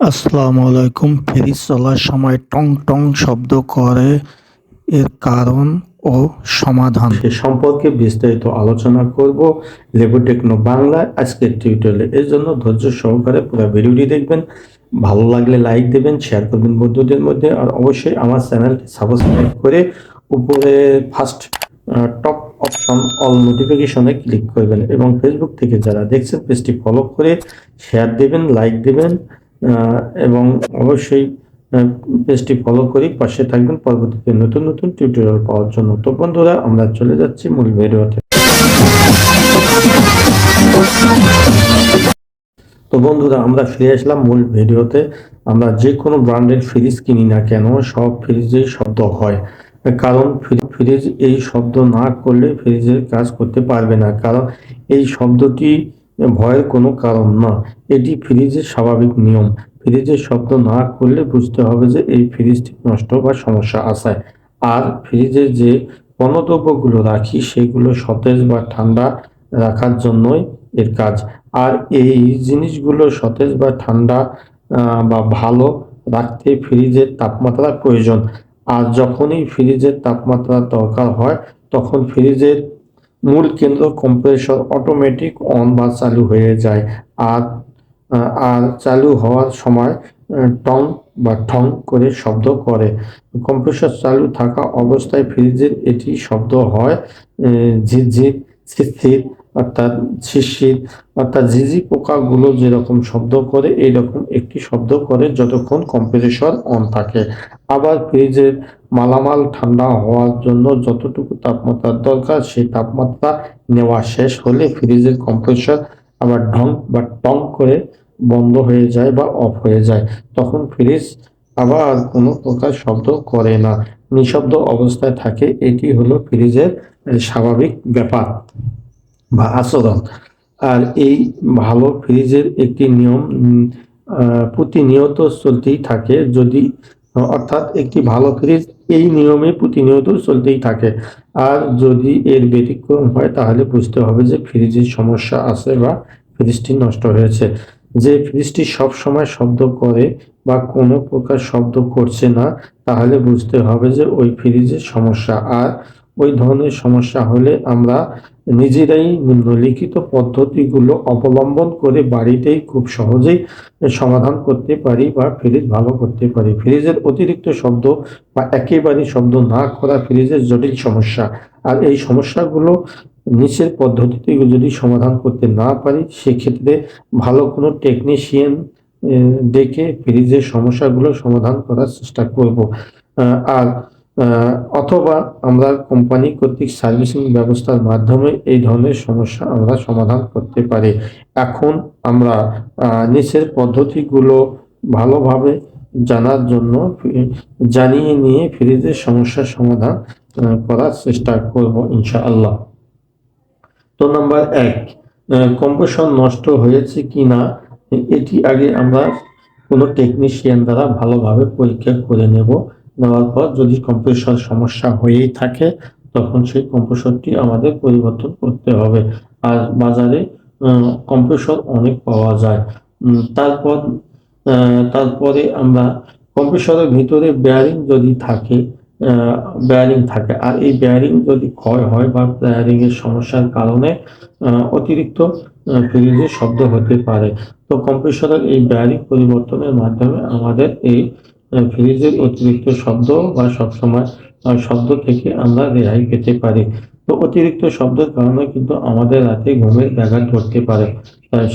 আসসালামু আলাইকুম। ফ্রিজ চলার সময় টং টং শব্দ করে, এর কারণ ও সমাধান। সে সম্পর্কে বিস্তারিত আলোচনা করব লেবু টেকনো বাংলায় আজকের টিউটোরিয়ালে এর জন্য। ধৈর্য সহকারে পুরো ভিডিওটি দেখবেন। ভালো লাগলে লাইক দেবেন শেয়ার করবেন বন্ধুদের মধ্যে। আর অবশ্যই আমার চ্যানেলটি সাবস্ক্রাইব করে উপরে ফার্স্ট টপ অপশন অল নোটিফিকেশনে ক্লিক করবেন। এবং ফেসবুক থেকে যারা দেখছেন পেজটি ফলো করে শেয়ার দেবেন লাইক দেবেন। এবং অবশ্যই পেজটি ফলো করে, পাশে থাকবেন। পরবর্তীতে নতুন নতুন টিউটোরিয়াল পাওয়ার জন্য। তো বন্ধুরা, আমরা চলে যাচ্ছি মূল ভিডিওতে তো। বন্ধুরা, আমরা ফিরে আসলাম মূল ভিডিওতে আমরা যে কোনো ব্র্যান্ডের ফ্রিজ কিনি না কেন, সব ফ্রিজেই শব্দ হয়। কারণ ফ্রি- ফ্রিজ এই শব্দ না করলে ফ্রিজের কাজ করতে পারবে না। কারণ এই শব্দটি ভয়ের কোনো কারণ না। এটি ফ্রিজের স্বাভাবিক নিয়ম। ফ্রিজের শব্দ না করলে বুঝতে হবে যে এই ফ্রিজটি নষ্ট বা সমস্যা আছে। আর ফ্রিজে যে পণ্যদ্রব্যগুলো রাখি, সেগুলো সতেজ বা ঠান্ডা রাখার জন্যই এর কাজ। আর এই জিনিসগুলো সতেজ বা ঠান্ডা বা ভালো রাখতে ফ্রিজের তাপমাত্রা প্রয়োজন। আর যখনই ফ্রিজের তাপমাত্রা দরকার হয়, তখন ফ্রিজের মূল কেন্দ্র কম্প্রেসর অটোমেটিক অন বা চালু হয়ে যায়। আর আর চালু হওয়ার সময় টং বা ঠং করে শব্দ করে। কম্প্রেসর চালু থাকা অবস্থায় ফ্রিজের এটি শব্দ হয় ঝিরঝির স্থির অর্থাৎ শিরশির, অর্থাৎ ঝিঝি পোকাগুলো যেরকম শব্দ করে, এইরকম একটি শব্দ করে যতক্ষণ কম্প্রেসর অন থাকে। আবার ফ্রিজের মালামাল ঠান্ডা হওয়ার জন্য যতটুকু তাপমাত্রার দরকার, সেই তাপমাত্রা নেওয়া শেষ হলে ফ্রিজের কম্প্রেসর আবার ঢং বা টং করে বন্ধ হয়ে যায় বা অফ হয়ে যায়। তখন ফ্রিজ আবার কোনো প্রকার শব্দ করে না। নিঃশব্দ অবস্থায় থাকে, এটি হলো ফ্রিজের স্বাভাবিক ব্যাপার। বা আচরণ। আর এই ভালো ফ্রিজের একটি নিয়ম প্রতিনিয়ত চলতেই থাকে। যদি, অর্থাৎ একটি ভালো ফ্রিজ, এই নিয়মে প্রতিনিয়ত চলতেই থাকে। আর যদি এর ব্যতিক্রম হয়, তাহলে বুঝতে হবে যে ফ্রিজের সমস্যা আছে বা ফ্রিজটি নষ্ট হয়েছে। যে ফ্রিজটি সব সময় শব্দ করে বা কোনো প্রকার শব্দ করছে না, তাহলে বুঝতে হবে যে ওই ফ্রিজের সমস্যা। আর ওই ধরনের সমস্যা হলে আমরা নিজেরাই নিম্নলিখিত পদ্ধতিগুলো অবলম্বন করে বাড়িতেই খুব সহজেই সমাধান করতে পারি বা ফ্রিজ ভালো করতে পারি। ফ্রিজের অতিরিক্ত শব্দ বা একেবারে শব্দ না করা ফ্রিজের জটিল সমস্যা। আর এই সমস্যাগুলো নিচের পদ্ধতিতে যদি সমাধান করতে না পারি, সেক্ষেত্রে ভালো কোনো টেকনিশিয়ান ডেকে ফ্রিজের সমস্যাগুলো সমাধান করার চেষ্টা করব। আর অথবা আমরা কোম্পানি কর্তৃক সার্ভিসিং ব্যবস্থার মাধ্যমে এই ধরনের সমস্যা আমরা সমাধান করতে পারি। এখন আমরা নিচের পদ্ধতিগুলো ভালোভাবে জানার জন্য জানিয়ে নিয়ে ফ্রিজের সমস্যার সমাধান করার চেষ্টা করব ইনশাআল্লাহ। তো নাম্বার এক কম্প্রেসর নষ্ট হয়েছে কি না এটি আগে আমরা কোনো টেকনিশিয়ান দ্বারা ভালোভাবে পরীক্ষা করে নেব। নেওয়ার পর যদি কম্প্রেসর সমস্যা হয়েই থাকে, তখন সেই কম্প্রেসরটি আমাদের পরিবর্তন করতে হবে। আর বাজারে কম্প্রেসর অনেক পাওয়া যায়। তারপর তারপরে আমরা কম্প্রেসরের ভিতরে বেয়ারিং যদি থাকে বেয়ারিং থাকে, আর এই বেয়ারিং যদি ক্ষয় হয় বা বেয়ারিং এর সমস্যার কারণে অতিরিক্ত ফ্রিজে শব্দ হতে পারে। তো কম্প্রেসরের এই বেয়ারিং পরিবর্তনের মাধ্যমে আমাদের এই ফ্রিজের অতিরিক্ত শব্দ বা সবসময় শব্দ থেকে আমরা রেহাই পেতে পারি। তো অতিরিক্ত শব্দের কারণে কিন্তু আমাদের রাতে ঘুমের ব্যাঘাত ঘটতে পারে।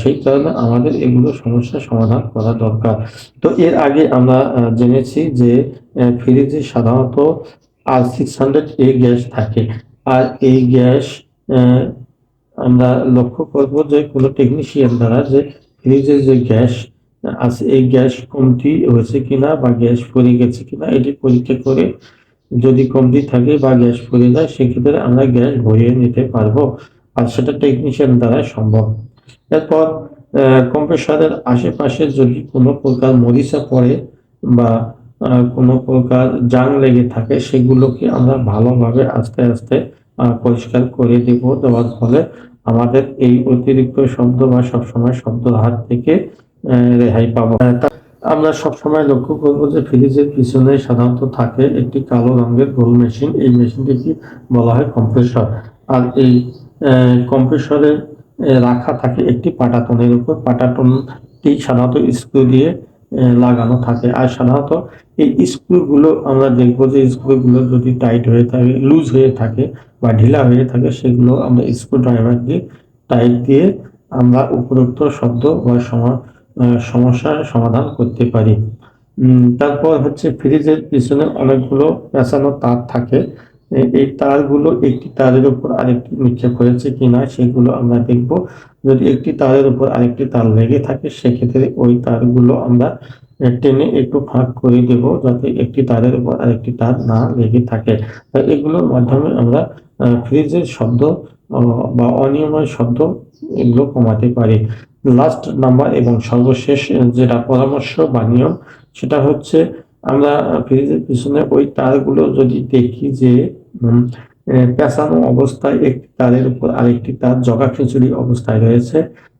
সেই কারণে আমাদের এগুলো সমস্যার সমাধান করা দরকার। তো এর আগে আমরা জেনেছি যে ফ্রিজে সাধারণত R six hundred A gas থাকে। আর এই গ্যাস আমরা লক্ষ্য করব যে কোনো টেকনিশিয়ান দ্বারা যে ফ্রিজের যে গ্যাস আছে এই গ্যাস কমতি হয়েছে কিনা বা গ্যাস পড়ে গেছে কিনা, এটি পরীক্ষা করে যদি কমতি থাকে বা গ্যাস পড়ে যায়, সেক্ষেত্রে আমরা গ্যাস ভরিয়ে নিতে পারব আর সেটা টেকনিশিয়ান দ্বারা সম্ভব। এরপর কম্প্রেসারের আশেপাশে যদি কোনো প্রকার মরিচা পড়ে বা কোনো প্রকার জাং লেগে থাকে, সেগুলোকে আমরা ভালোভাবে আস্তে আস্তে পরিষ্কার করে দেব। দেওয়ার ফলে আমাদের এই অতিরিক্ত শব্দ বা সবসময় শব্দের হাত থেকে রেহাই পাবো। আমরা সবসময় লক্ষ্য করব যে ফ্রিজের পিছনে সাধারণত থাকে একটি কালো রঙের গোল মেশিন। এই মেশিনটিকে বলা হয় কম্প্রেসর। আর এই কম্প্রেসরে রাখা থাকে একটি পাটাতনের উপর। পাটাতনটি সাধারণত স্ক্রু দিয়ে লাগানো থাকে। আর সাধারণত এই স্ক্রুগুলো আমরা দেখব যে স্ক্রুগুলো যদি টাইট হয়ে থাকে লুজ হয়ে থাকে বা ঢিলা হয়ে থাকে সেগুলো আমরা স্ক্রু ড্রাইভার দিয়ে টাইট দিয়ে আমরা উপরোক্ত শব্দ বা সম- আহ, সমস্যার সমাধান করতে পারি। তারপর হচ্ছে ফ্রিজের পিছনে অনেকগুলো পেঁচানো তার থাকে। এই তারগুলো একটি তারের উপর আরেকটি নিক্ষেপ হয়েছে কিনা সেগুলো আমরা দেখব। যদি একটি তারের উপর আরেকটি তার লেগে থাকে, সেক্ষেত্রে ওই তারগুলো আমরা টেনে একটু ফাঁক করে দেব যাতে একটি তারের উপর আরেকটি তার না লেগে থাকে। এগুলোর মাধ্যমে আমরা ফ্রিজের শব্দ বা অনিয়মের শব্দ এগুলো কমাতে পারি। লাস্ট নাম্বার এবং সর্বশেষ যেটা পরামর্শ বা নিয়ম, সেটা হচ্ছে আমরা ফ্রিজের পিছনে ওই তারগুলো যদি দেখি যে পেঁচানো অবস্থায় একটি তারের উপর আরেকটি তার জগা খিচুড়ি অবস্থায় রয়েছে,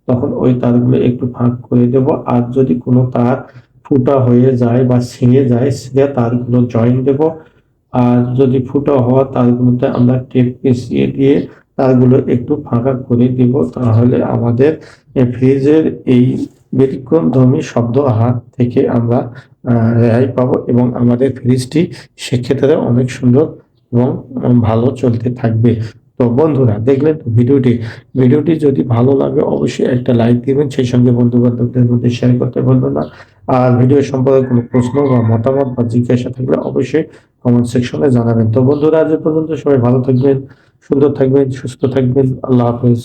তখন ওই তারগুলো একটু ফাঁক করে দেব। আর যদি কোনো তার ফুটা হয়ে যায় বা ছিঁড়ে যায় সে তারগুলো জয়েন দেব। আর যদি ফুটা হওয়া তারগুলোতে আমরা টেপ পেঁচিয়ে দিয়ে তারগুলো একটু ফাঁকা করে দিব, তাহলে আমাদের ফ্রিজের এই ব্যতিক্রমধর্মী শব্দ হাত থেকে আমরা রেহাই পাবো এবং আমাদের ফ্রিজটি সেক্ষেত্রে অনেক সুন্দর এবং ভালো চলতে থাকবে। তো বন্ধুরা, দেখলেন তো ভিডিওটি? ভিডিওটি যদি ভালো লাগে অবশ্যই একটা লাইক দিবেন, সেই সঙ্গে বন্ধু বান্ধবদের মধ্যে শেয়ার করতে ভুলবেন না। আর ভিডিও সম্পর্কে কোনো প্রশ্ন বা মতামত বা জিজ্ঞাসা থাকলে অবশ্যই কমেন্ট সেকশনে জানাবেন। তো বন্ধুরা, আজ পর্যন্ত সবাই ভালো থাকবেন। সুন্দর থাকবেন সুস্থ থাকবেন। আল্লাহ হাফেজ।